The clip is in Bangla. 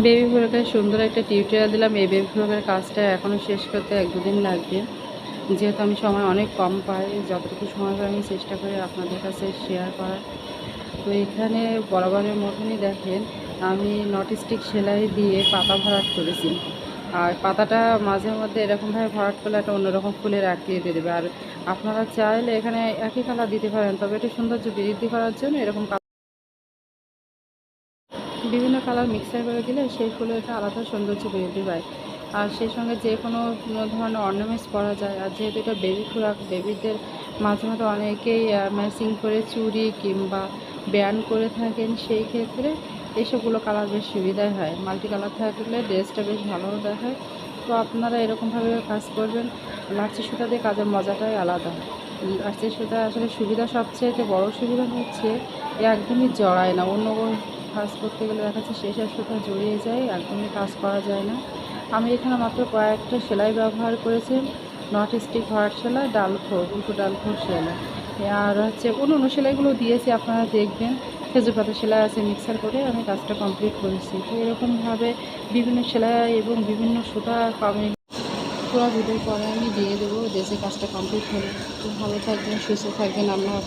বেবি ফ্রকের সুন্দর একটা টিউটোরিয়াল দিলাম। এই বেবি ফ্রকের কাজটা এখনও শেষ করতে এক দুদিন লাগবে। যেহেতু আমি সময় অনেক কম পাই, যতটুকু সময় পাই আমি চেষ্টা করি আপনাদের কাছে শেয়ার করার। তো এখানে বরাবরের মতনই দেখেন, আমি নট স্টিক সেলাই দিয়ে পাতা ভরাট করেছি। আর পাতাটা মাঝে মধ্যে এরকমভাবে ভরাট করলে একটা অন্যরকম ফুলের আকৃতি দিয়ে দেবে। আর আপনারা চাইলে এখানে একই কালার দিতে পারেন, তবে এটা সৌন্দর্য বৃদ্ধি করার জন্য এরকম বিভিন্ন কালার মিক্সার করে দিলে সেই ফুলের একটা আলাদা সৌন্দর্য বৃদ্ধি পায় আর সেই সঙ্গে যে কোনো ধরনের অর্নামেন্টস পরা যায়, আর যেহেতু এটা বেবি খোরাক বেবিদের মাঝে মাঝে অনেকেই ম্যাচিং করে চুরি কিংবা ব্যান করে থাকেন, সেই ক্ষেত্রে এইসবগুলো কালার বেশ সুবিধাই হয়। মাল্টি কালার থাকলে ড্রেসটা বেশ ভালো দেখায়। তো আপনারা এরকমভাবে কাজ করবেন। লাচ্ছি সুতা দিয়ে কাজের মজাটাই আলাদা। লাচ্ছি সুতা আসলে সুবিধা সবচেয়ে বড় সুবিধা হচ্ছে, একদমই জড়ায় না। অন্য কাজ করতে গেলে দেখা যাচ্ছে শেষের সুতা জড়িয়ে যায়, একদমই কাজ করা যায় না। আমি এখানে মাত্র কয়েকটা সেলাই ব্যবহার করেছি নট স্টিক হওয়ার সেলাই ডালফো দুটো ডালফো সেলাই। আর হচ্ছে অন্য অন্য সেলাইগুলো দিয়েছি, আপনারা দেখবেন। খেজুর পাতা সেলাই আছে মিক্সার করে আমি কাজটা কমপ্লিট করেছি। তো এরকমভাবে বিভিন্ন সেলাই এবং বিভিন্ন সুতা আমি পুরো ভিডিও পরে আমি দিয়ে দেবো দেশে কাজটা কমপ্লিট হলে। ভালো থাকবেন, সুস্থ থাকবেন আপনারা